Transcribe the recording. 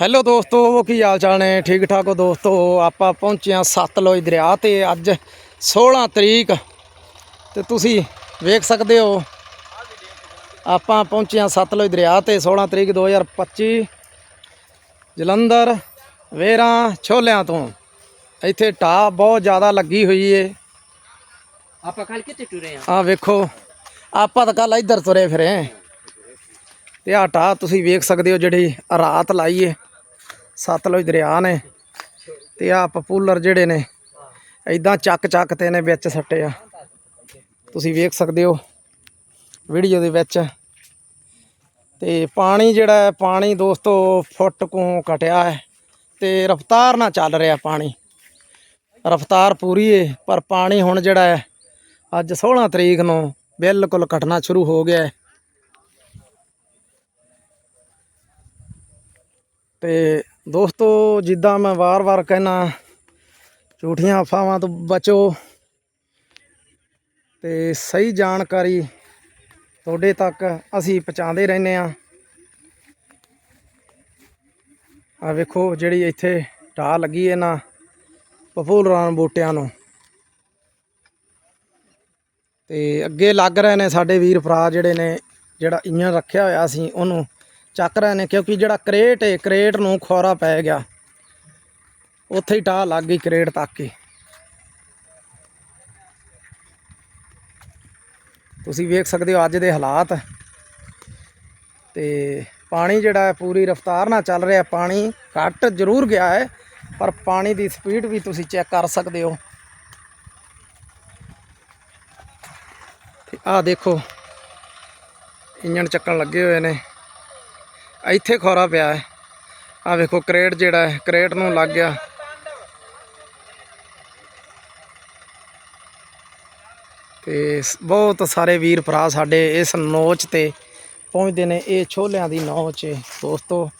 Hello ਦੋਸਤੋ ਕੀ ਹਾਲ ਚਾਲ ਨੇ? ਠੀਕ ਠਾਕ ਹੋ ਦੋਸਤੋ? ਆਪਾਂ ਪਹੁੰਚੇ ਹਾਂ ਸਤਲੁਜ ਦਰਿਆ ਤੇ ਅੱਜ 16 ਤਰੀਕ। ਤੇ ਤੁਸੀਂ ਵੇਖ ਸਕਦੇ ਹੋ ਆਪਾਂ ਪਹੁੰਚੇ ਹਾਂ ਸਤਲੁਜ ਦਰਿਆ ਤੇ 16 ਤਰੀਕ 2025 ਜਲੰਧਰ ਵੇਰਾਂ ਛੋਲਿਆਂ ਤੋਂ। ਇੱਥੇ ਢਾਹ ਬਹੁਤ ਜ਼ਿਆਦਾ ਲੱਗੀ ਹੋਈ ਏ। ਆਪਾਂ ਕੱਲ ਕਿੱਥੇ ਟੁਰੇ ਆ? ਆ ਵੇਖੋ ਆਪਾਂ ਤਾਂ ਕੱਲ ਇੱਧਰ ਤੁਰੇ ਫਿਰੇ ਤੇ ਆਹ ਢਾਹ ਤੁਸੀਂ ਵੇਖ ਸਕਦੇ ਹੋ ਜਿਹੜੀ ਰਾਤ ਲਾਈ ਏ। ਸਤਲੁਜ ਦਰਿਆ ਨੇ ਤੇ ਆ ਪਪੂਲਰ ਜਿਹੜੇ ਨੇ ਐਦਾਂ ਚੱਕ ਚੱਕ ਤੇ ਨੇ ਵਿੱਚ ਸੱਟੇ ਆ। ਤੁਸੀਂ ਵੇਖ ਸਕਦੇ ਹੋ ਵੀਡੀਓ ਦੇ ਵਿੱਚ। ਤੇ ਪਾਣੀ ਜਿਹੜਾ ਪਾਣੀ ਦੋਸਤੋ ਫੁੱਟ ਕੋ ਘਟਿਆ ਹੈ ਤੇ ਰਫ਼ਤਾਰ ਨਾਲ ਚੱਲ ਰਿਹਾ ਪਾਣੀ। ਰਫ਼ਤਾਰ ਪੂਰੀ ਏ, ਪਰ ਪਾਣੀ ਹੁਣ ਜਿਹੜਾ ਹੈ, ਅੱਜ 16 ਤਰੀਕ ਨੂੰ ਬਿਲਕੁਲ ਘਟਣਾ ਸ਼ੁਰੂ ਹੋ ਗਿਆ ਹੈ। ਤੇ ਦੋਸਤੋ, ਜਿੱਦਾਂ ਮੈਂ ਵਾਰ-ਵਾਰ ਕਹਿਣਾ ਝੂਠੀਆਂ ਅਫਵਾਹਾਂ ਤੋਂ ਬਚੋ ਤੇ ਸਹੀ ਜਾਣਕਾਰੀ ਤੁਹਾਡੇ ਤੱਕ ਅਸੀਂ ਪਹੁੰਚਾਉਂਦੇ ਰਹਿੰਦੇ ਆ ਆ ਵੇਖੋ ਜਿਹੜੀ ਇੱਥੇ ਢਾਹ ਲੱਗੀ ਹੈ ਨਾ ਪਪੂਲਰਾਂ ਬੂਟਿਆਂ ਨੂੰ। ਤੇ ਅੱਗੇ ਲੱਗ ਰਹੇ ਨੇ ਸਾਡੇ ਵੀਰ ਭਰਾ ਜਿਹੜੇ ਨੇ, ਜਿਹੜਾ ਇੰਜਣ ਰੱਖਿਆ ਹੋਇਆ ਸੀ ਉਹਨੂੰ ਚੱਕ ਰਹੇ ਨੇ, ਕਿਉਂਕਿ ਜਿਹੜਾ ਕਰੇਟ ਹੈ ਕਰੇਟ ਨੂੰ ਖੋਰਾ ਪੈ ਗਿਆ। ਉੱਥੇ ਹੀ ਟਾਹ ਲੱਗ ਗਈ ਕਰੇਟ ਤੱਕ ਹੀ। ਤੁਸੀਂ ਵੇਖ ਸਕਦੇ ਹੋ ਅੱਜ ਦੇ ਹਾਲਾਤ। ਤੇ ਪਾਣੀ ਜਿਹੜਾ ਹੈ, ਪੂਰੀ ਰਫ਼ਤਾਰ ਨਾਲ ਚੱਲ ਰਿਹਾ, ਪਾਣੀ ਘੱਟ ਜ਼ਰੂਰ ਗਿਆ ਹੈ, ਪਰ ਪਾਣੀ ਦੀ ਸਪੀਡ ਵੀ ਤੁਸੀਂ ਚੈੱਕ ਕਰ ਸਕਦੇ ਹੋ। ਤੇ ਆਹ ਦੇਖੋ, ਇੰਜਣ ਚੱਕਣ ਲੱਗੇ ਹੋਏ ਨੇ। ਇੱਥੇ ਖੋਰਾ ਪਿਆ ਹੈ। ਆਹ ਵੇਖੋ, ਕਰੇਟ ਜਿਹੜਾ ਹੈ, ਕਰੇਟ ਨੂੰ ਲੱਗ ਗਿਆ। ਤੇ ਬਹੁਤ ਸਾਰੇ ਵੀਰ ਭਰਾ ਸਾਡੇ ਇਸ ਨੋਚ ਤੇ ਪਹੁੰਚਦੇ ਨੇ, ਇਹ ਛੋਲਿਆਂ ਦੀ ਨੋਚ ਦੋਸਤੋ